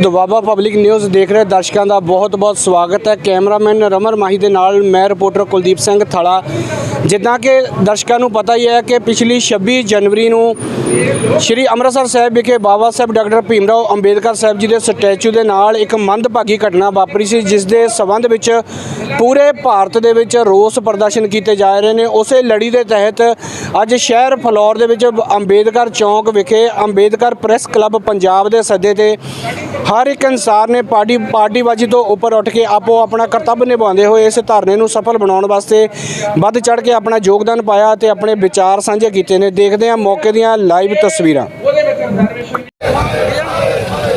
Doaba public news ਦੇਖ ਰਹੇ ਦਰਸ਼ਕਾਂ ਦਾ ਬਹੁਤ-ਬਹੁਤ ਸਵਾਗਤ ਹੈ। ਕੈਮਰਾਮੈਨ ਰਮਨ ਮਾਹੀ ਦੇ ਨਾਲ ਮੈਂ ਰਿਪੋਰਟਰ ਕੁਲਦੀਪ ਸਿੰਘ ਥਲਾ। ਜਿੱਦਾਂ ਕਿ ਦਰਸ਼ਕਾਂ ਨੂੰ ਪਤਾ ਹੀ ਹੈ ਕਿ ਪਿਛਲੀ 26 ਜਨਵਰੀ ਨੂੰ ਸ਼੍ਰੀ ਅੰਮ੍ਰਿਤਸਰ ਸਾਹਿਬ ਵਿਖੇ ਬਾਬਾ ਸਾਹਿਬ ਡਾਕਟਰ ਭੀਮ ਰਾਓ ਅੰਬੇਦਕਰ ਸਾਹਿਬ ਜੀ ਦੇ ਸਟੈਚੂ ਦੇ ਨਾਲ ਇੱਕ ਮੰਦਭਾਗੀ ਘਟਨਾ ਵਾਪਰੀ ਸੀ, ਜਿਸ ਦੇ ਸਬੰਧ ਵਿੱਚ ਪੂਰੇ ਭਾਰਤ ਦੇ ਵਿੱਚ ਰੋਸ ਪ੍ਰਦਰਸ਼ਨ ਕੀਤੇ ਜਾ ਰਹੇ ਨੇ। ਉਸੇ ਲੜੀ ਦੇ ਤਹਿਤ ਅੱਜ ਸ਼ਹਿਰ ਫਲੌਰ ਦੇ ਵਿੱਚ ਅੰਬੇਦਕਰ ਚੌਂਕ ਵਿਖੇ ਅੰਬੇਦਕਰ ਪ੍ਰੈਸ ਕਲੱਬ ਪੰਜਾਬ ਦੇ ਸੱਦੇ ਤੇ ਹਰ ਇੱਕ ਇਨਸਾਨ ਨੇ ਪਾਰਟੀ ਪਾਰਟੀਬਾਜ਼ੀ ਤੋਂ ਉੱਪਰ ਉੱਠ ਕੇ ਆਪੋ ਆਪਣਾ ਕਰਤੱਵ ਨਿਭਾਉਂਦੇ ਹੋਏ ਇਸ ਧਰਨੇ ਨੂੰ ਸਫਲ ਬਣਾਉਣ ਵਾਸਤੇ ਵੱਧ ਚੜ ਕੇ ਆਪਣਾ ਯੋਗਦਾਨ ਪਾਇਆ ਤੇ ਆਪਣੇ ਵਿਚਾਰ ਸਾਂਝੇ ਕੀਤੇ ਨੇ। ਦੇਖਦੇ ਹਾਂ ਮੌਕੇ ਦੀਆਂ ਲਾਈਵ ਤਸਵੀਰਾਂ।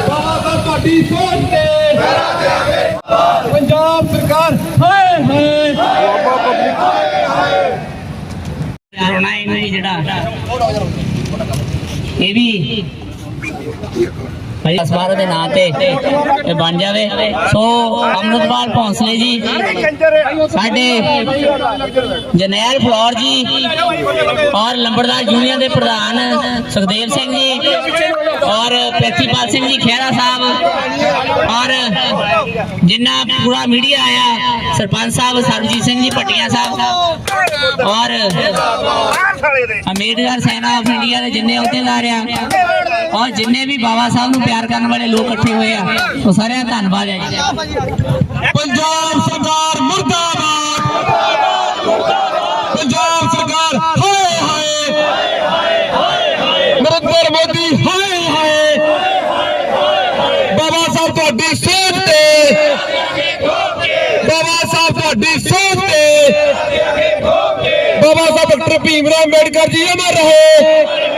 ਬਾਬਾ ਸਾਹਿਬ ਤੁਹਾਡੀ ਸੋਚ ਤੇ ਪੰਜਾਬ ਹਾਏ ਰੋਣਾ ਇਹਨਾਂ ਦੀ ਜਿਹੜਾ। ਇਹ ਵੀ ਭਾਈ ਦੇ ਨਾਂ ਤੇ ਇਹ ਬਣ ਜਾਵੇ। ਸੋ, ਅਮਰਤਪਾਲ ਭੌਂਸਲੇ ਜੀ, ਸਾਡੇ ਜਨੈਲ ਫਲੋਰ ਜੀ ਔਰ ਲੰਬੜਦਾਰ ਯੂਨੀਅਨ ਦੇ ਪ੍ਰਧਾਨ ਸੁਖਦੇਵ ਸਿੰਘ ਜੀ ਔਰ ਪ੍ਰਿੰਸੀਪਲ ਸਿੰਘ ਜੀ ਖਹਿਰਾ ਸਾਹਿਬ ਔਰ ਜਿੰਨਾ ਪੂਰਾ ਮੀਡੀਆ ਆਇਆ, ਸਰਪੰਚ ਸਾਹਿਬ, ਸਰਬਜੀਤ ਸਿੰਘ ਜੀ ਪਟੀਆਂ ਸਾਹਿਬ ਔਰ ਅੰਬੇਡਕਰ ਸੈਨਾ ਆਫ ਇੰਡੀਆ ਦੇ ਜਿੰਨੇ ਅਹੁਦੇਦਾਰ ਆ ਔਰ ਜਿੰਨੇ ਵੀ ਬਾਬਾ ਸਾਹਿਬ ਨੂੰ ਪਿਆਰ ਕਰਨ ਵਾਲੇ ਲੋਕ ਇਕੱਠੇ ਹੋਏ ਆ ਉਹ ਸਾਰਿਆਂ ਦਾ ਧੰਨਵਾਦ ਹੈ ਜੀ ਪੰਜਾਬ ਸਰਕਾਰ ਮੁਰਦਾਬਾਦ ਪੰਜਾਬ ਸਰਕਾਰ ਹਾਏ ਹਾਏ ਨਰਿੰਦਰ ਮੋਦੀ ਹਾਏ ਹਾਏ ਬਾਬਾ ਸਾਹਿਬ ਤੁਹਾਡੀ ਸੋਚ ਤੇ ਬਾਬਾ ਸਾਹਿਬ ਤੁਹਾਡੀ ਸੋਚ ਤੇ ਬਾਬਾ ਸਾਹਿਬ ਡਾਕਟਰ ਭੀਮਰਾਓ ਅੰਬੇਡਕਰ ਜੀ ਅਮਰ ਰਹੇ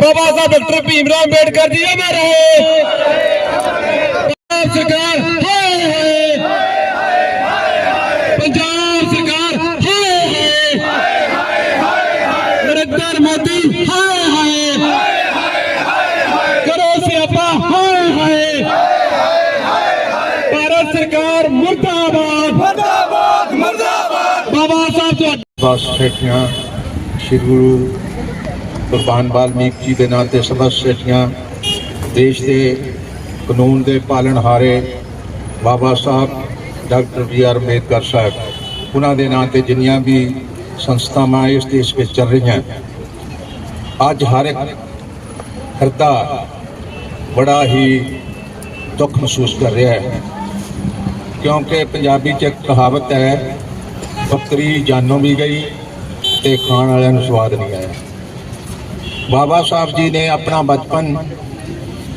ਬਾਬਾ ਸਾਹਿਬ ਡਾਕਟਰ ਭੀਮਰਾਓ ਅੰਬੇਡਕਰ ਜੀ ਅਮਰ ਰਹੇ ਪੰਜਾਬ ਸਰਕਾਰ ਹਾਏ ਹਾਏ ਪੰਜਾਬ ਸਰਕਾਰ ਹਾਏ ਹਾਏ ਨਰਿੰਦਰ ਮੋਦੀ ਹਾਏ ਹਾਏ ਕਰੋ ਸਿਆਪਾ ਹਾਏ ਹਾਏ ਭਾਰਤ ਸਰਕਾਰ ਮੁਰਦਾਬਾਦ ਮੁਰਦਾਬਾਦ ਮੁਰਦਾਬਾਦ ਬਾਬਾ ਸਾਹਿਬ ਕੁਰਬਾਨ ਬਾਲਮੀਕ ਜੀ ਦੇ ਨਾਂ ਤੇ ਸਭਾ ਸੇਠੀਆਂ ਦੇਸ਼ ਦੇ ਕਾਨੂੰਨ ਦੇ ਪਾਲਣਹਾਰੇ Baba Sahib, doctor V R Ambedkar Sahib, ਉਹਨਾਂ ਦੇ ਨਾਂ ਤੇ ਜਿੰਨੀਆਂ ਵੀ ਸੰਸਥਾਵਾਂ ਇਸ ਦੇਸ਼ ਵਿੱਚ ਚੱਲ ਰਹੀਆਂ। ਅੱਜ ਹਰ ਇੱਕ ਹਿਰਦਾ ਬੜਾ ਹੀ ਦੁੱਖ ਮਹਿਸੂਸ ਕਰ ਰਿਹਾ ਹੈ, ਕਿਉਂਕਿ ਪੰਜਾਬੀ 'ਚ ਇੱਕ ਕਹਾਵਤ ਹੈ, ਬੱਕਰੀ ਜਾਨੋਂ ਵੀ ਗਈ ਤੇ ਖਾਣ ਵਾਲਿਆਂ ਨੂੰ ਸਵਾਦ ਨਹੀਂ ਆਇਆ। ਬਾਬਾ ਸਾਹਿਬ ਜੀ ਨੇ ਆਪਣਾ ਬਚਪਨ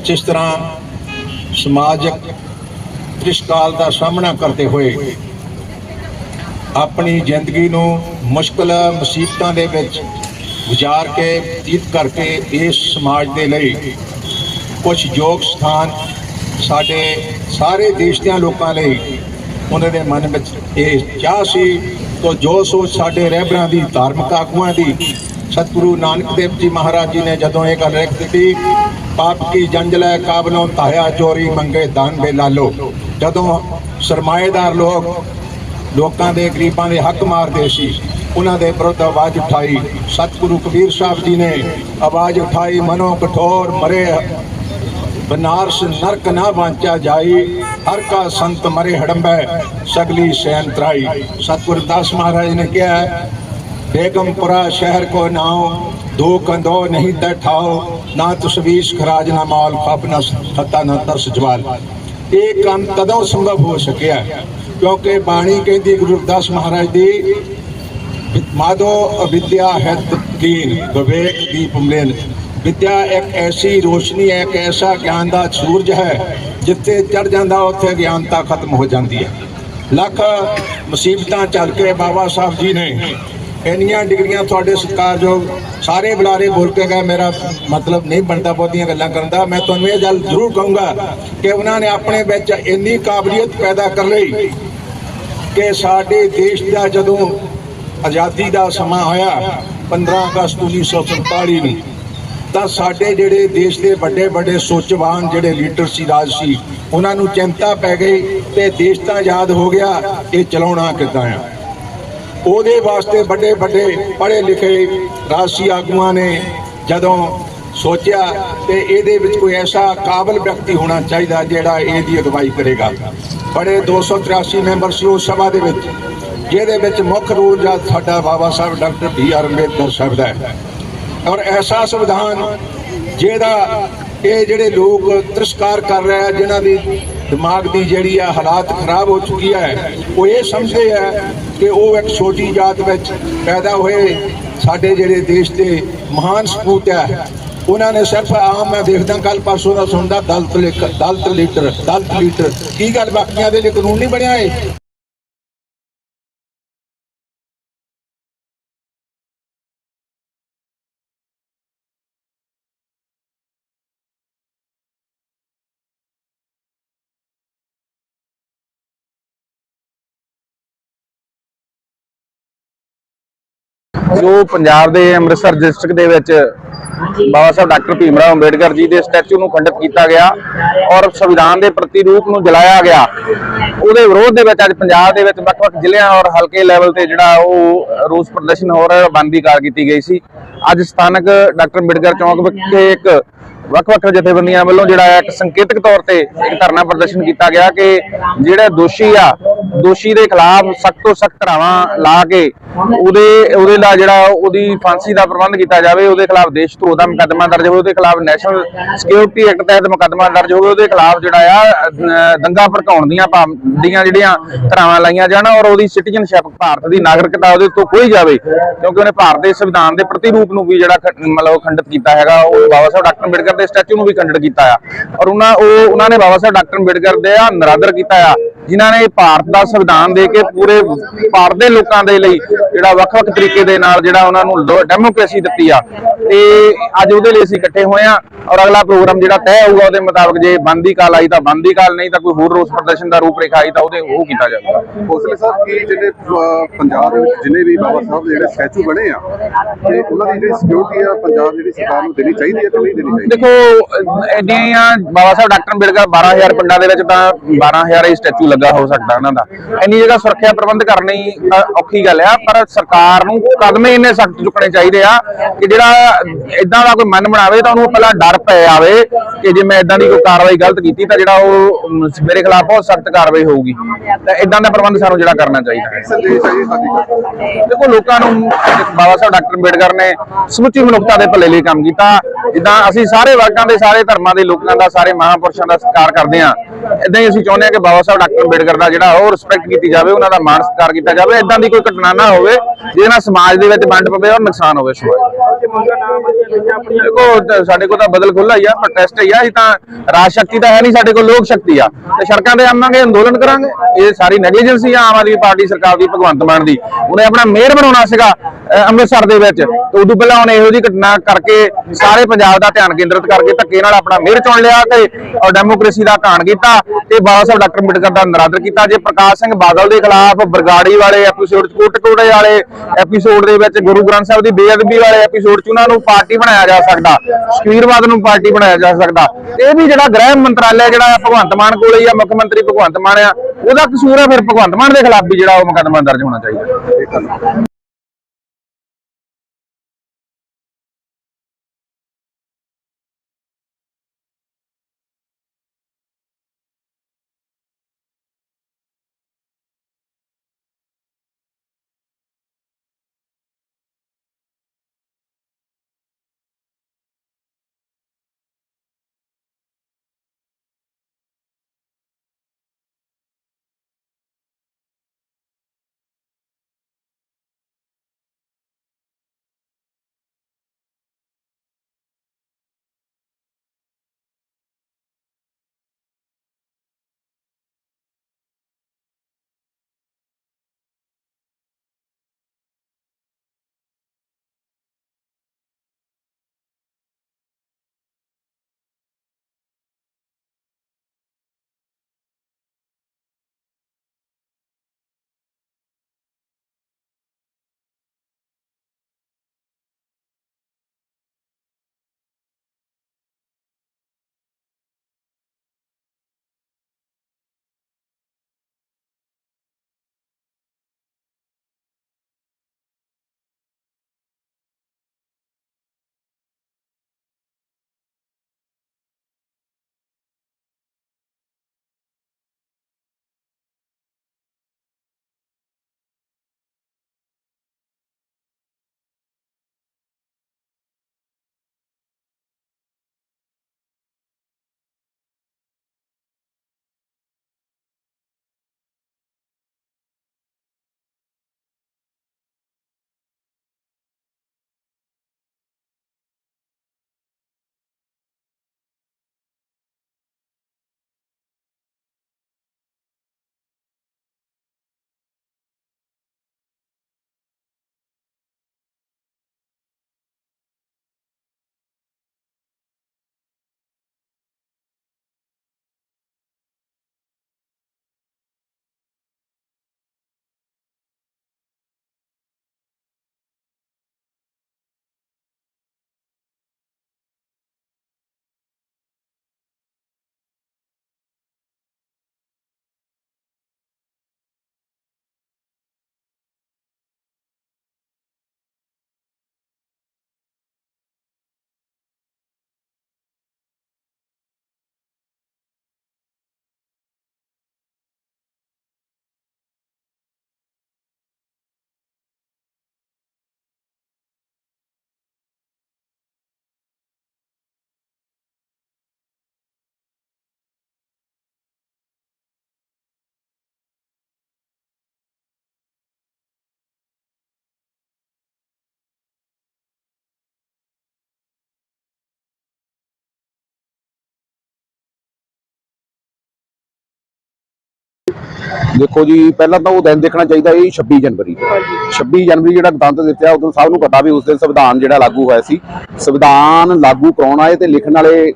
ਜਿਸ ਤਰ੍ਹਾਂ ਸਮਾਜਿਕ ਤ੍ਰਿਸ਼ਕਾਲ ਦਾ ਸਾਹਮਣਾ ਕਰਦੇ ਹੋਏ ਆਪਣੀ ਜ਼ਿੰਦਗੀ ਨੂੰ ਮੁਸ਼ਕਲ ਮੁਸੀਬਤਾਂ ਦੇ ਵਿੱਚ ਗੁਜ਼ਾਰ ਕੇ ਬਤੀਤ ਕਰਕੇ ਇਸ ਸਮਾਜ ਦੇ ਲਈ ਕੁਝ ਯੋਗ ਸਥਾਨ ਸਾਡੇ ਸਾਰੇ ਦੇਸ਼ ਦੇ ਲੋਕਾਂ ਲਈ ਉਹਨਾਂ ਦੇ ਮਨ ਵਿੱਚ ਇਹ ਚਾਹ ਸੀ ਤੋਂ ਜੋ ਸੋਚ ਸਾਡੇ ਰਹਿਬਰਾਂ ਦੀ ਧਾਰਮਿਕ ਆਗੂਆਂ ਦੀ ਸਤਿਗੁਰੂ ਨਾਨਕ ਦੇਵ ਜੀ ਮਹਾਰਾਜ ਜੀ ਨੇ ਜਦੋਂ ਇਹ ਗੱਲ ਲਿਖ ਦਿੱਤੀ, ਪਾਪ ਕੀ ਜੰਜਲੇ ਕਾਬਲੋਂ ਤਾਇਆ ਚੋਰੀ ਮੰਗੇ ਦਾਨ ਬੇ ਲਾਲੋ ਜਦੋਂ ਸਰਮਾਏਦਾਰ ਲੋਕ ਲੋਕਾਂ ਦੇ ਗਰੀਬਾਂ ਦੇ ਹੱਕ ਮਾਰਦੇ ਸੀ, ਉਹਨਾਂ ਦੇ ਵਿਰੁੱਧ ਆਵਾਜ਼ ਉਠਾਈ। ਸਤਿਗੁਰੂ ਕਬੀਰ ਸਾਹਿਬ ਜੀ ਨੇ ਆਵਾਜ਼ ਉਠਾਈ, ਮਨੋ ਕਠੋਰ ਮਰੇ, ਬਨਾਰਸ ਨਰਕ ਨਾ ਵਾਂਚਾ ਜਾਈ, ਹਰ ਕਾ ਸੰਤ ਮਰੇ ਹੜੰਬੈ, ਸਗਲੀ ਸੈਨ ਤਰਾਈ। ਸਤਿਗੁਰ ਦਾਸ ਮਹਾਰਾਜ ਨੇ ਕਿਹਾ ਬੇਗਮਪੁਰਾ ਸ਼ਹਿਰ ਕੋ ਨਾਉ, ਦੋ ਕੰਦੋ ਨਹੀਂ ਤੈ ਠਾਓ ਨਾ ਤਸਵੀਸ਼ ਖਰਾਜ ਨਾ ਮਾਲ ਖਪ ਨਾ ਸਤਾ ਨਾ ਤਰਸ ਜਵਾਲ। ਇਹ ਕੰਮ ਕਦੋਂ ਸੰਭਵ ਹੋ ਸਕਿਆ, ਕਿਉਂਕਿ ਬਾਣੀ ਕਹਿੰਦੀ ਗੁਰੂ ਰਵਿਦਾਸ ਮਹਾਰਾਜ ਦੀ, ਮਾਧੋ ਅਵਿਦਿਆ ਹੈ ਤਕੀਨ ਵਿਵੇਕ ਦੀਪ ਮਲੇਨ। ਵਿਦਿਆ ਇੱਕ ਐਸੀ ਰੋਸ਼ਨੀ ਹੈ ਇੱਕ ਐਸਾ ਗਿਆਨ ਦਾ ਸੂਰਜ ਹੈ, ਜਿੱਥੇ ਚੜ ਜਾਂਦਾ ਉੱਥੇ ਗਿਆਨਤਾ ਖਤਮ ਹੋ ਜਾਂਦੀ ਹੈ। ਲੱਖ ਮੁਸੀਬਤਾਂ ਚੱਲ ਕੇ ਬਾਬਾ ਸਾਹਿਬ ਜੀ ਨੇ ਇੰਨੀਆਂ ਡਿਗਰੀਆਂ ਤੁਹਾਡੇ ਸਤਿਕਾਰਯੋਗ ਸਾਰੇ ਬੁਲਾਰੇ ਬੋਲ ਕੇ ਗਏ, ਮੇਰਾ ਮਤਲਬ ਨਹੀਂ ਬਣਦਾ ਬਹੁਤੀਆਂ ਗੱਲਾਂ ਕਰਨ ਦਾ। ਮੈਂ ਤੁਹਾਨੂੰ ਇਹ ਗੱਲ ਜ਼ਰੂਰ ਕਹੂੰਗਾ ਕਿ ਉਹਨਾਂ ਨੇ ਆਪਣੇ ਵਿੱਚ ਇੰਨੀ ਕਾਬਲੀਅਤ ਪੈਦਾ ਕਰ ਲਈ ਕਿ ਸਾਡੇ ਦੇਸ਼ ਦਾ ਜਦੋਂ ਆਜ਼ਾਦੀ ਦਾ ਸਮਾਂ ਹੋਇਆ 15 ਅਗਸਤ 1947 ਨੂੰ, ਤਾਂ ਸਾਡੇ ਜਿਹੜੇ ਦੇਸ਼ ਦੇ ਵੱਡੇ ਵੱਡੇ ਸੋਚਵਾਨ ਜਿਹੜੇ ਲੀਡਰ ਸੀ, ਰਾਜ ਸੀ, ਉਹਨਾਂ ਨੂੰ ਚਿੰਤਾ ਪੈ ਗਈ ਤੇ ਦੇਸ਼ ਤਾਂ ਆਜ਼ਾਦ ਹੋ ਗਿਆ, ਇਹ ਚਲਾਉਣਾ ਕਿੱਦਾਂ ਆ? ਉਹਦੇ ਵਾਸਤੇ ਵੱਡੇ ਵੱਡੇ ਪੜ੍ਹੇ ਲਿਖੇ ਰਾਸ਼ੀ ਆਗੂਆਂ ਨੇ ਜਦੋਂ ਸੋਚਿਆ ਤੇ ਇਹਦੇ ਵਿੱਚ ਕੋਈ ਐਸਾ ਕਾਬਲ ਵਿਅਕਤੀ ਹੋਣਾ ਚਾਹੀਦਾ ਜਿਹੜਾ ਇਹਦੀ ਅਗਵਾਈ ਕਰੇਗਾ। ਬੜੇ 283 ਮੈਂਬਰ ਸੀ ਉਸ ਸਭਾ ਦੇ ਵਿੱਚ, ਜਿਹਦੇ ਵਿੱਚ ਮੁੱਖ ਰੂਲ ਜਾਂ ਸਾਡਾ Baba Sahib doctor B R Ambedkar Sahib ਦਾ ਹੈ। ਔਰ ਐਸਾ ਸੰਵਿਧਾਨ ਜਿਹਦਾ ਇਹ ਜਿਹੜੇ ਲੋਕ ਤਿਰਸਕਾਰ ਕਰ ਰਹੇ ਆ, ਜਿਨ੍ਹਾਂ ਦੀ ਦਿਮਾਗ ਦੀ ਜਿਹੜੀ ਆ ਹਾਲਾਤ ਖਰਾਬ ਹੋ ਚੁੱਕੀ ਹੈ ਉਹ ਇਹ ਸਮਝਦੇ ਆ ਕਿ ਉਹ ਇੱਕ ਛੋਟੀ ਜਾਤ ਵਿੱਚ ਪੈਦਾ ਹੋਏ ਸਾਡੇ ਜਿਹੜੇ ਦੇਸ਼ ਦੇ ਮਹਾਨ ਸਪੂਤ ਹੈ। ਉਹਨਾਂ ਨੇ ਸਿਰਫ ਆਮ ਮੈਂ ਦੇਖਦਾ ਕੱਲ ਪਰਸੋਂ ਦਾ ਸੁਣਦਾ ਦਲਤ ਲਿਖ ਦਲਤ ਲੀਡਰ ਦਲਤ ਲੀਡਰ। ਕੀ ਗੱਲ ਬਾਕੀਆਂ ਦੇ ਲਈ ਕਾਨੂੰਨ ਨਹੀਂ ਬਣਿਆ ਏ ਜੋ ਪੰਜਾਬ ਦੇ ਅੰਮ੍ਰਿਤਸਰ ਡਿਸਟ੍ਰਿਕਟ ਦੇ ਵਿੱਚ ਬਾਬਾ ਸਾਹਿਬ ਡਾਕਟਰ ਭੀਮ ਰਾਓ ਅੰਬੇਡਕਰ ਜੀ ਦੇ ਸਟੈਚੂ ਨੂੰ ਖੰਡਿਤ ਕੀਤਾ ਗਿਆ ਔਰ ਸੰਵਿਧਾਨ ਦੇ ਪ੍ਰਤੀਰੂਪ ਨੂੰ ਜਲਾਇਆ ਗਿਆ। ਉਹਦੇ ਵਿਰੋਧ ਦੇ ਵਿੱਚ ਅੱਜ ਪੰਜਾਬ ਦੇ ਵਿੱਚ ਵੱਖ-ਵੱਖ ਜ਼ਿਲ੍ਹਿਆਂ ਔਰ ਹਲਕੇ ਲੈਵਲ ਤੇ ਜਿਹੜਾ ਉਹ ਰੋਸ ਪ੍ਰਦਰਸ਼ਨ ਹੋ ਰਿਹਾ ਬੰਦ ਕਾਲ ਕੀਤੀ ਗਈ ਸੀ। ਅੱਜ ਸਥਾਨਕ ਡਾਕਟਰ ਅੰਬੇਡਕਰ ਚੌਂਕ ਵਿਖੇ ਇੱਕ ਵੱਖ-ਵੱਖ ਜਥੇਬੰਦੀਆਂ ਵੱਲੋਂ ਜਿਹੜਾ ਹੈ ਇੱਕ ਸੰਕੇਤਕ ਤੌਰ ਤੇ ਇੱਕ ਧਰਨਾ ਪ੍ਰਦਰਸ਼ਨ ਕੀਤਾ ਗਿਆ ਕਿ ਜਿਹੜਾ ਦੋਸ਼ੀ ਆ, ਦੋਸ਼ੀ ਦੇ ਖਿਲਾਫ ਸਖਤ ਤੋਂ ਸਖਤ ਧਾਰਾਵਾਂ ਲਾ ਕੇ ਉਹਦੇ ਉਹਦੇ ਨਾਲ ਜਿਹੜਾ ਉਹਦੀ ਫਾਂਸੀ ਦਾ ਪ੍ਰਬੰਧ ਕੀਤਾ ਜਾਵੇ, ਉਹਦੇ ਖਿਲਾਫ ਦੇਸ਼ ਧਰੋਹ ਦਾ ਮੁਕੱਦਮਾ ਦਰਜ ਹੋਵੇ, ਉਹਦੇ ਖਿਲਾਫ ਨੈਸ਼ਨਲ ਸਿਕਿਉਰਿਟੀ ਐਕਟ ਤਹਿਤ ਮੁਕੱਦਮਾ ਦਰਜ ਹੋਵੇ, ਉਹਦੇ ਖਿਲਾਫ ਜਿਹੜਾ ਆ ਦੰਗਾ ਭੜਕਾਉਣ ਦੀਆਂ ਪਾ- ਦੀਆਂ ਜਿਹੜੀਆਂ ਧਾਰਾਵਾਂ ਲਾਈਆਂ ਜਾਣ ਔਰ ਉਹਦੀ ਸਿਟੀਜ਼ਨਸ਼ਿਪ ਭਾਰਤ ਦੀ ਨਾਗਰਿਕਤਾ ਉਹਦੇ ਤੋਂ ਖੋਈ ਜਾਵੇ, ਕਿਉਂਕਿ ਉਹਨੇ ਭਾਰਤ ਦੇ ਸੰਵਿਧਾਨ ਦੇ ਪ੍ਰਤੀਰੂਪ ਨੂੰ ਵੀ ਜਿਹੜਾ ਮਤਲਬ ਖੰਡਿਤ ਕੀਤਾ ਹੈਗਾ, ਉਹ ਬਾਬਾ ਸਾਹਿਬ ਡਾਕਟਰ ਅੰਬੇਡਕਰ ਦੇ ਸਟੈਚੂ ਨੂੰ ਵੀ ਖੰਡਿਤ ਕੀਤਾ ਆ। ਔਰ ਉਹਨਾਂ, ਉਹ, ਉਹਨਾਂ ਨੇ ਬਾਬਾ ਸਾਹਿਬ ਡਾਕਟਰ ਅੰਬੇਡਕਰ ਦੇ ਆ ਨਰਾਦਰ ਕੀਤਾ ਆ, ਜਿਨ੍ਹਾਂ ਨੇ ਭਾਰਤ ਦਾ ਸੰਵਿਧਾਨ ਦੇ ਕੇ ਪੂਰੇ ਭਾਰਤ ਦੇ ਲੋਕਾਂ ਦੇ ਲਈ ਜਿਹੜਾ ਵੱਖ-ਵੱਖ ਤਰੀਕੇ ਦੇ ਨਾਲ ਜਿਹੜਾ ਉਹਨਾਂ ਨੂੰ ਡੈਮੋਕ੍ਰੇਸੀ ਦਿੱਤੀ ਆ ਤੇ ਅੱਜ ਉਹਦੇ ਲਈ ਅਸੀਂ ਇਕੱਠੇ ਹੋਏ ਆ ਔਰ ਅਗਲਾ ਪ੍ਰੋਗਰਾਮ ਜਿਹੜਾ ਤੈਅ ਹੋਊਗਾ ਉਹਦੇ ਮੁਤਾਬਕ ਜੇ ਬੰਦੀ ਕਾਲ ਆਈ ਤਾਂ ਬੰਦੀ ਕਾਲ ਨਹੀਂ ਤਾਂ ਕੋਈ ਹੋਰ ਰੋਸ ਪ੍ਰਦਰਸ਼ਨ ਦਾ ਰੂਪ ਰੇਖਾ ਆਈ ਤਾਂ ਉਹਦੇ ਉਹ ਕੀਤਾ ਜਾਵੇਗਾ ਹੌਸਲੇ ਸਾਹਿਬ ਕੀ ਜਿਹੜੇ ਪੰਜਾਬ ਦੇ ਵਿੱਚ ਜਿੰਨੇ ਵੀ ਬਾਬਾ ਸਾਹਿਬ ਜਿਹੜੇ ਸਟੈਚੂ ਬਣੇ ਆ ਤੇ ਉਹਨਾਂ ਦੀ ਜਿਹੜੀ ਸਿਕਿਉਰਿਟੀ ਆ ਪੰਜਾਬ ਜਿਹੜੀ ਸਰਕਾਰ ਨੂੰ ਦੇਣੀ ਚਾਹੀਦੀ ਹੈ ਕਿ ਨਹੀਂ ਦੇਣੀ ਚਾਹੀਦੀ? ਦੇਖੋ ਐਡੀਆਂ ਬਾਬਾ ਸਾਹਿਬ ਡਾਕਟਰ ਅੰਬੇਡਕਰ 12000 ਪਿੰਡਾਂ ਦੇ ਵਿੱਚ ਤਾਂ 12000 ਹੀ ਸਟੈਚੂ ਲੱਗਾ ਹੋ ਸਕਦਾ ਉਹਨਾਂ ਦਾ। ਇੰਨੀ ਜਗ੍ਹਾ ਸੁਰੱਖਿਆ ਪ੍ਰਬੰਧ ਕਰਨੀ ਔਖੀ ਗੱਲ ਆ ਪਰ ਸਰਕਾਰ ਨੂੰ ਕਦਮ ਇੰਨੇ ਸਖਤ ਚੁੱਕਣੇ ਚਾਹੀਦੇ ਆ ਕਿ ਜਿਹੜਾ ਇਦਾਂ ਦਾ ਕੋਈ ਮਨ ਬਣਾਵੇ ਤਾਂ ਉਹਨੂੰ ਪਹਿਲਾਂ ਡਰ ਪੈ ਆਵੇ ਕਿ ਜੇ ਮੈਂ ਇਦਾਂ ਦੀ ਕੋਈ ਕਾਰਵਾਈ ਗਲਤ ਕੀਤੀ ਤਾਂ ਜਿਹੜਾ ਉਹ ਮੇਰੇ ਖਿਲਾਫ ਬਹੁਤ ਸਖਤ ਕਾਰਵਾਈ ਹੋਊਗੀ। ਤਾਂ ਇਦਾਂ ਦਾ ਪ੍ਰਬੰਧ ਸਾਨੂੰ ਜਿਹੜਾ ਕਰਨਾ ਚਾਹੀਦਾ। ਦੇਖੋ, ਲੋਕਾਂ ਨੂੰ, ਬਾਬਾ ਸਾਹਿਬ ਡਾਕਟਰ ਅੰਬੇਡਕਰ ਨੇ ਸਮੁੱਚੀ ਮਨੁੱਖਤਾ ਦੇ ਭਲੇ ਲਈ ਕੰਮ ਕੀਤਾ। ਜਿੱਦਾਂ ਅਸੀਂ ਸਾਰੇ ਵਰਗਾਂ ਦੇ, ਸਾਰੇ ਧਰਮਾਂ ਦੇ ਲੋਕਾਂ ਦਾ, ਸਾਰੇ ਮਹਾਂਪੁਰਸ਼ਾਂ ਦਾ ਸਤਿਕਾਰ ਕਰਦੇ ਹਾਂ। ਇਦਾਂ ਹੀ ਅਸੀਂ ਚਾਹੁੰਦੇ ਹਾਂ ਕਿ ਬਾਬਾ ਸਾਹਿਬ ਡਾਕਟਰ ਅੰਬੇਡਕਰ ਦਾ ਜਿਹੜਾ, ਉਹ ਰਿਸਪੈਕਟ ਕੀਤੀ ਜਾਵੇ, ਉਹਨਾਂ ਦਾ ਮਾਣ ਸਤਿਕਾਰ ਕੀਤਾ ਜਾਵੇ। ਇਦਾਂ ਦੀ ਕੋਈ ਘਟਨਾ ਨਾ ਹੋਵੇ ਜਿਹਦੇ ਨਾਲ ਸਮਾਜ ਦੇ ਵਿੱਚ ਵੰਡ ਪਵੇ ਔਰ ਨੁਕਸਾਨ ਹੋਵੇ ਸਮਾਜ ਦੇਖੋ, ਸਾਡੇ ਕੋਲ ਤਾਂ ਬਦਲ ਖੁੱਲਾ ਹੀ ਆ ਪ੍ਰੋਟੈਸਟ ਹੀ ਆ, ਅਸੀਂ ਤਾਂ ਰਾਜ ਸ਼ਕਤੀ ਤਾਂ ਹੈ ਨਹੀਂ ਸਾਡੇ ਕੋਲ, ਲੋਕ ਸ਼ਕਤੀ ਆ। ਤੇ ਸੜਕਾਂ ਤੇ ਆਵਾਂਗੇ, ਅੰਦੋਲਨ ਕਰਾਂਗੇ। ਇਹ ਸਾਰੀ ਨੈਗਲੀਜੈਂਸੀ ਆ, ਆਮ ਆਦਮੀ ਪਾਰਟੀ ਸਰਕਾਰ ਦੀ, ਭਗਵੰਤ ਮਾਨ ਦੀ। ਉਹਨੇ ਆਪਣਾ ਮੇਅਰ ਬਣਾਉਣਾ ਸੀਗਾ। ਅੰਮ੍ਰਿਤਸਰ ਦੇ ਵਿੱਚ। ਤੇ ਉਦੋਂ ਪਹਿਲਾਂ ਉਹਨੇ ਇਹੋ ਜਿਹੀ ਘਟਨਾ ਕਰਕੇ ਸਾਰੇ ਪੰਜਾਬ ਦਾ ਧਿਆਨ ਕੇਂਦਰਿਤ ਕਰਕੇ ਧੱਕੇ ਨਾਲ ਆਪਣਾ ਮੇਅਰ ਚੁਣ ਲਿਆ ਤੇ ਡੈਮੋਕ੍ਰੇਸੀ ਦਾ ਘਾਣ ਕੀਤਾ ਤੇ ਬਾਬਾ ਸਾਹਿਬ ਡਾਕਟਰ ਅੰਬੇਡਕਰ ਦਾ ਨਰਾਦਰ ਕੀਤਾ। ਜੇ ਪ੍ਰਕਾਸ਼ ਸਿੰਘ ਬਾਦਲ ਦੇ ਖਿਲਾਫ ਬਰਗਾੜੀ ਵਾਲੇ ਐਪੀਸੋਡ ਚ ਕੋਟਕੋੜੇ ਵਾਲੇ ਐਪੀਸੋਡ ਦੇ ਵਿੱਚ ਗੁਰੂ ਗ੍ਰੰਥ ਸਾਹਿਬ ਦੀ ਬੇਅਦਬੀ ਵਾਲੇ ਐਪੀਸੋਡ ਚ ਉਹਨਾਂ ਨੂੰ ਪਾਰਟੀ ਬਣਾਇਆ ਜਾ ਸਕਦਾ, ਸ਼ਕੀਰਵਾਦ ਨੂੰ ਪਾਰਟੀ ਬਣਾਇਆ ਜਾ ਸਕਦਾ। ਇਹ ਵੀ ਜਿਹੜਾ ਗ੍ਰਹਿ ਮੰਤਰਾਲਾ ਜਿਹੜਾ ਭਗਵੰਤ ਮਾਨ ਕੋਲੇ ਹੀ ਆ, ਮੁੱਖ ਮੰਤਰੀ ਭਗਵੰਤ ਮਾਨ ਆ, ਉਹਦਾ ਕਸੂਰ ਆ ਫਿਰ ਭਗਵੰਤ ਮਾਨ ਦੇ ਖਿਲਾਫ ਵੀ ਜਿਹੜਾ ਉਹ ਮੁਕੱਦਮਾ ਦਰਜ ਹੋਣਾ ਚਾਹੀਦਾ। ਦੇਖੋ ਜੀ ਪਹਿਲਾਂ ਤਾਂ ਉਹ ਦਿਨ ਦੇਖਣਾ ਚਾਹੀਦਾ ਇਹ 26 ਜਨਵਰੀ। 26 ਜਨਵਰੀ ਜਿਹੜਾ ਗਣਤੰਤਰ ਹੈ ਉਦੋਂ ਸਭ ਨੂੰ ਪਤਾ ਵੀ ਉਸ ਦਿਨ ਸੰਵਿਧਾਨ ਜਿਹੜਾ ਲਾਗੂ ਹੋਇਆ ਸੀ। ਸੰਵਿਧਾਨ ਲਾਗੂ ਕਰਾਉਣ ਆਏ ਤੇ ਲਿਖਣ ਵਾਲੇ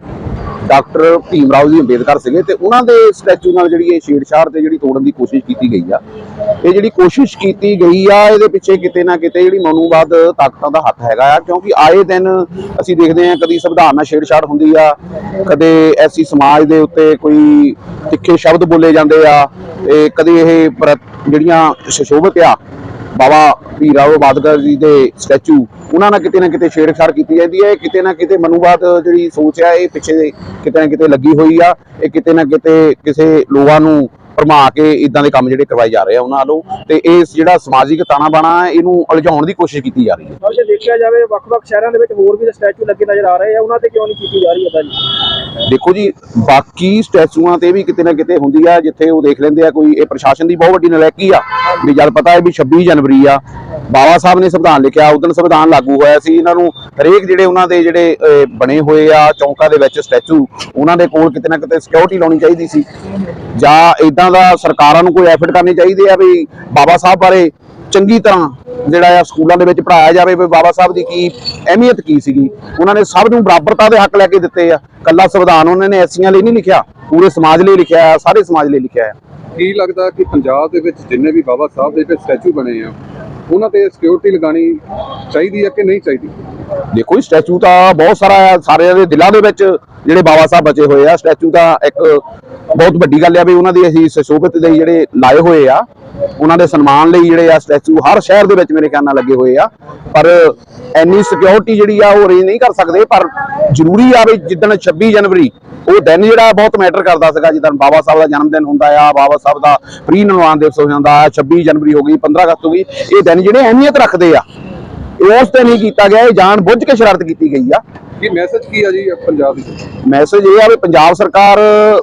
ਡਾਕਟਰ ਭੀਮ ਰਾਓ ਜੀ ਅੰਬੇਦਕਰ ਸੀਗੇ ਤੇ ਉਹਨਾਂ ਦੇ ਸਟੈਚੂ ਨਾਲ ਜਿਹੜੀ ਇਹ ਛੇੜਛਾੜ ਤੇ ਜਿਹੜੀ ਤੋੜਨ ਦੀ ਕੋਸ਼ਿਸ਼ ਕੀਤੀ ਗਈ ਆ। ਇਹ ਜਿਹੜੀ ਕੋਸ਼ਿਸ਼ ਕੀਤੀ ਗਈ ਆ, ਇਹਦੇ ਪਿੱਛੇ ਕਿਤੇ ਨਾ ਕਿਤੇ ਜਿਹੜੀ ਮਨੂਵਾਦ ਤਾਕਤਾਂ ਦਾ ਹੱਥ ਹੈਗਾ ਆ, ਕਿਉਂਕਿ ਆਏ ਦਿਨ ਅਸੀਂ ਦੇਖਦੇ ਆ ਕਦੀ ਸੰਵਿਧਾਨ ਨਾਲ ਛੇੜਛਾੜ ਹੁੰਦੀ ਆ, ਕਦੇ ਐਸੀ ਸਮਾਜ ਦੇ ਉੱਤੇ ਕੋਈ ਤਿੱਖੇ ਸ਼ਬਦ ਬੋਲੇ ਜਾਂਦੇ ਆ, ਤੇ ਕਦੇ ਇਹ ਪ੍ਰਤ- ਜਿਹੜੀਆਂ ਸ਼ਸ਼ੋਭਤ ਆ ਬਾਬਾ ਭੀਰਾਓ ਬਾਦਕਰ ਜੀ ਦੇ ਸਟੈਚੂ, ਉਹਨਾਂ ਨਾਲ ਕਿਤੇ ਨਾ ਕਿਤੇ ਛੇੜਛਾੜ ਕੀਤੀ ਜਾਂਦੀ ਹੈ ਇਹ ਕਿਤੇ ਨਾ ਕਿਤੇ ਮਨੂਵਾਦ ਜਿਹੜੀ ਸੋਚ ਹੈ ਇਹ ਪਿੱਛੇ ਕਿਤੇ ਨਾ ਕਿਤੇ ਲੱਗੀ ਹੋਈ ਆ, ਇਹ ਕਿਤੇ ਨਾ ਕਿਤੇ ਕਿਸੇ ਲੋਕਾਂ ਨੂੰ ਭਰਮਾ ਕੇ ਇਦਾਂ ਦੇ ਕੰਮ ਜਿਹੜੇ ਕਰਵਾਏ ਜਾ ਰਹੇ ਆ ਉਹਨਾਂ ਵੱਲੋਂ। ਤੇ ਇਸ ਜਿਹੜਾ ਸਮਾਜਿਕ ਤਾਣਾ ਬਾਣਾ ਹੈ ਇਹਨੂੰ ਉਲਝਾਉਣ ਦੀ ਕੋਸ਼ਿਸ਼ ਕੀਤੀ ਜਾ ਰਹੀ ਹੈ। ਜੇ ਦੇਖਿਆ ਜਾਵੇ ਵੱਖ-ਵੱਖ ਸ਼ਹਿਰਾਂ ਦੇ ਵਿੱਚ ਹੋਰ ਵੀ ਸਟੈਚੂ ਲੱਗੇ ਨਜ਼ਰ ਆ ਰਹੇ ਆ ਉਹਨਾਂ ਤੇ ਕਿਉਂ ਨਹੀਂ ਕੀਤੀ ਜਾ ਰਹੀ ਹੈ ਜੀ ਦੇਖੋ ਜੀ ਬਾਕੀ ਸਟੈਚੂਆਂ ਤੇ ਵੀ ਕਿਤੇ ਨਾ ਕਿਤੇ ਹੁੰਦੀ ਆ ਜਿੱਥੇ ਉਹ ਦੇਖ ਲੈਂਦੇ ਆ ਕੋਈ ਇਹ ਪ੍ਰਸ਼ਾਸਨ ਦੀ ਬਹੁਤ ਵੱਡੀ ਨਲਾਇਕੀ ਆ ਵੀ ਜਦ ਪਤਾ ਹੈ ਵੀ 26 ਜਨਵਰੀ ਆ ਬਾਬਾ ਸਾਹਿਬ ਨੇ ਸੰਵਿਧਾਨ ਲਿਖਿਆ ਉਦੋਂ ਸੰਵਿਧਾਨ ਲਾਗੂ ਹੋਇਆ ਸੀ। ਇਹਨਾਂ ਨੂੰ ਹਰੇਕ ਜਿਹੜੇ ਉਹਨਾਂ ਦੇ ਜਿਹੜੇ ਬਣੇ ਹੋਏ ਆ, ਚੌਂਕਾਂ ਦੇ ਵਿੱਚ ਸਟੈਚੂ, ਉਹਨਾਂ ਦੇ ਕੋਲ ਕਿਤੇ ਨਾ ਕਿਤੇ ਸਿਕਿਉਰਿਟੀ ਲਾਉਣੀ ਚਾਹੀਦੀ ਸੀ। ਜਾਂ ਇਦਾਂ ਦਾ ਸਰਕਾਰਾਂ ਨੂੰ ਕੋਈ ਐਫਰਟ ਕਰਨੀ ਚਾਹੀਦੀ ਆ ਵੀ ਬਾਬਾ ਸਾਹਿਬ ਬਾਰੇ ਚੰਗੀ ਤਰ੍ਹਾਂ ਜਿਹੜਾ ਆ ਸਕੂਲਾਂ ਦੇ ਵਿੱਚ ਪੜਾਇਆ ਜਾਵੇ ਵੀ ਬਾਬਾ ਸਾਹਿਬ ਦੀ ਕੀ ਅਹਿਮੀਅਤ ਕੀ ਸੀਗੀ। ਉਹਨਾਂ ਨੇ ਸਭ ਨੂੰ ਬਰਾਬਰਤਾ ਦੇ ਹੱਕ ਲੈ ਕੇ ਦਿੱਤੇ ਆ। ਕੱਲਾ ਸੰਵਿਧਾਨ ਉਹਨਾਂ ਨੇ ਐਸੀਆਂ ਲਈ ਨਹੀਂ ਲਿਖਿਆ, ਪੂਰੇ ਸਮਾਜ ਲਈ ਲਿਖਿਆ ਆ, ਸਾਰੇ ਸਮਾਜ ਲਈ ਲਿਖਿਆ ਆ। ਕੀ ਲੱਗਦਾ ਕਿ ਪੰਜਾਬ ਦੇ ਵਿੱਚ ਜਿੰਨੇ ਵੀ ਬਾਬਾ ਸਾਹਿਬ ਦੇ ਜਿਹੜੇ ਸਟੈਚੂ ਬਣੇ ਆ ਉਹਨਾਂ ਤੇ ਸਿਕਿਉਰਿਟੀ ਲਗਾਣੀ ਚਾਹੀਦੀ ਹੈ ਕਿ ਨਹੀਂ ਚਾਹੀਦੀ? ਦੇਖੋ ਸਟੈਚੂ ਤਾਂ ਬਹੁਤ ਸਾਰਾ ਸਾਰਿਆਂ ਦੇ ਦਿਲਾਂ ਦੇ ਵਿੱਚ ਜਿਹੜੇ ਬਾਬਾ ਸਾਹਿਬ ਬਚੇ ਹੋਏ ਆ ਸਟੈਚੂ ਤਾਂ ਇੱਕ ਬਹੁਤ ਵੱਡੀ ਗੱਲ ਆ ਵੀ ਉਹਨਾਂ ਦੀ ਅਸੀਂ ਸੁਸ਼ੋਭਿਤ ਦੇ ਜਿਹੜੇ ਲਾਏ ਹੋਏ ਆ, ਉਹਨਾਂ ਦੇ ਸਨਮਾਨ ਲਈ ਜਿਹੜੇ ਆ ਸਟੈਚੂ ਹਰ ਸ਼ਹਿਰ ਦੇ ਵਿੱਚ ਮੇਰੇ ਖਿਆਲ ਨਾਲ ਲੱਗੇ ਹੋਏ ਆ। ਪਰ ਇੰਨੀ ਸਿਕਿਉਰਿਟੀ ਜਿਹੜੀ ਆ ਉਹ ਅਰੇਂਜ ਨਹੀਂ ਕਰ ਸਕਦੇ, ਪਰ ਜ਼ਰੂਰੀ ਆ ਵੀ ਜਿੱਦਣ 26 ਜਨਵਰੀ ਉਹ ਦਿਨ ਜਿਹੜਾ ਬਹੁਤ ਮੈਟਰ ਕਰਦਾ ਸੀਗਾ ਜਿੱਦਣ ਬਾਬਾ ਸਾਹਿਬ ਦਾ ਜਨਮ ਦਿਨ ਹੁੰਦਾ ਆ ਬਾਬਾ ਸਾਹਿਬ ਦਾ ਪ੍ਰੀ ਨਿਰਵਾਣ ਦਿਵਸ ਹੋ ਜਾਂਦਾ ਆ 26 ਜਨਵਰੀ ਹੋ ਗਈ 15 ਅਗਸਤ ਹੋ ਗਈ ਇਹ ਦਿਨ ਜਿਹੜੇ ਅਹਿਮੀਅਤ ਰੱਖਦੇ ਆ ਉਸ ਤੇ ਨਹੀਂ ਕੀਤਾ ਗਿਆ ਇਹ ਜਾਣ ਬੁੱਝ ਕੇ ਸ਼ਰਾਰਤ ਕੀਤੀ ਗਈ ਆ। ਕੀ ਮੈਸੇਜ ਕੀ ਆ ਜੀ ਪੰਜਾਬ ਦੀ? ਮੈਸੇਜ ਇਹ ਆ ਵੀ ਪੰਜਾਬ ਸਰਕਾਰ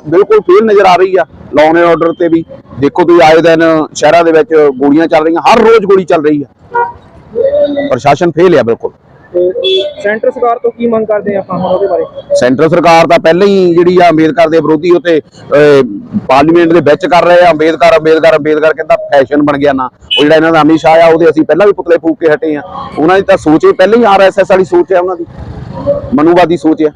ਬਿਲਕੁਲ ਫੇਲ ਨਜ਼ਰ ਆ ਰਹੀ ਆ ਲਾਅ ਐਂਡ ਆਰਡਰ ਤੇ ਵੀ। ਦੇਖੋ ਤੁਸੀਂ ਆਏ ਦਿਨ ਸ਼ਹਿਰਾਂ ਦੇ ਵਿੱਚ ਗੋਲੀਆਂ ਚੱਲ ਰਹੀਆਂ ਹਰ ਰੋਜ਼ ਗੋਲੀ ਚੱਲ ਰਹੀ ਆ। ਪ੍ਰਸ਼ਾਸਨ ਫੇਲ ਆ ਬਿਲਕੁਲ। ਤੇ ਸੈਂਟਰ ਸਰਕਾਰ ਤੋਂ ਕੀ ਮੰਗ ਕਰਦੇ ਆਪਾਂ ਹੁਣ ਉਹਦੇ ਬਾਰੇ? ਸੈਂਟਰ ਸਰਕਾਰ ਤਾਂ ਪਹਿਲਾਂ ਹੀ ਜਿਹੜੀ ਆ ਅੰਬੇਦਕਰ ਦੇ ਵਿਰੋਧੀ ਉਤੇ ਪਾਰਲੀਮੈਂਟ ਦੇ ਵਿੱਚ ਕਰ ਰਹੇ ਆ, ਅੰਬੇਦਕਰ ਅੰਬੇਦਕਰ ਅੰਬੇਦਕਰ ਕਹਿੰਦਾ ਫੈਸ਼ਨ ਬਣ ਗਿਆ ਨਾ। ਉਹ ਜਿਹੜਾ ਇਹਨਾਂ ਦਾ ਅਮਿਤ ਸ਼ਾਹ ਆ, ਉਹਦੇ ਅਸੀਂ ਪਹਿਲਾਂ ਵੀ ਪੁਤਲੇ ਫੂਕ ਕੇ ਹਟੇ ਆ। ਉਹਨਾਂ ਦੀ ਤਾਂ ਸੋਚ ਹੀ ਪਹਿਲਾਂ ਹੀ ਆਰਐਸਐਸ ਵਾਲੀ ਸੋਚ ਹੈ ਉਹਨਾਂ ਦੀ। ਮਨੂਵਾਦੀ ਸੋਚ ਹੈ